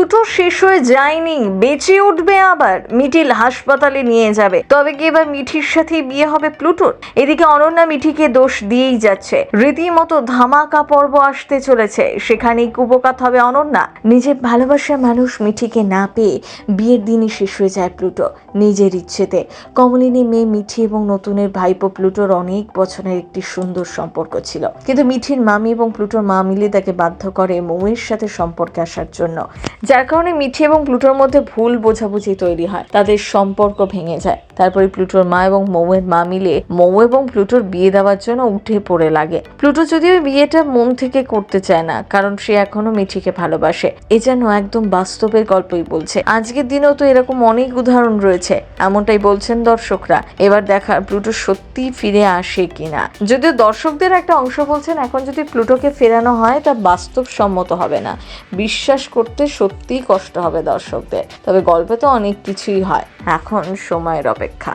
Pluto শেষ হয়ে যায়নি, বেঁচে উঠবে আবার, মিঠিল হাসপাতালে নিয়ে যাবে। তবে কি এবার মিঠির সাথেই বিয়ে হবে প্লুটোর? এদিকে অনন্যা মিঠিকে দোষ দিয়েই যাচ্ছে। রীতিমতো ধামাকা পর্ব আসতে চলেছে। সেখানেই কুপকাত হবে অনন্যা। নিজের ভালোবাসার মানুষ মিঠিকে না পেয়ে বিয়ের দিনই শেষ হয়ে যায় প্লুটো, নিজের ইচ্ছেতে। কমলিনী মেয়ে মিঠি এবং নতুনের ভাইপো প্লুটোর অনেক বছরের একটি সুন্দর সম্পর্ক ছিল। কিন্তু মিঠির মামি এবং প্লুটোর মা মিলে তাকে বাধ্য করে মৌয়ের সাথে সম্পর্কে আসার জন্য। যার কারণে মিঠি এবং প্লুটোর মধ্যে ভুল বোঝাবুঝি তৈরি হয়। তাদের সম্পর্ক ভেঙে যায়। তারপরে প্লুটোর মা এবং মৌয়ের মা মিলে মৌ এবং প্লুটোর বিয়ে দেওয়ার জন্য উঠে পড়ে লাগে। প্লুটো যদিও বিয়েটা মন থেকে করতে চায় না, কারণ সে এখনও মিঠিকে ভালোবাসে। এ যেন একদম বাস্তবের গল্পই বলছে। আজকের দিনেও তো এরকম অনেক উদাহরণ রয়েছে। এমনটাই বলছেন দর্শকরা। এবার দেখা প্লুটো সত্যি ফিরে আসে কিনা। যদিও দর্শকদের একটা অংশ বলছেন, এখন যদি প্লুটোকে ফেরানো হয়, তা বাস্তবসম্মত হবে না। বিশ্বাস করতে সত্যিই কষ্ট হবে দর্শকদের। তবে গল্পে তো অনেক কিছুই হয়। এখন সময়ের অপেক্ষা।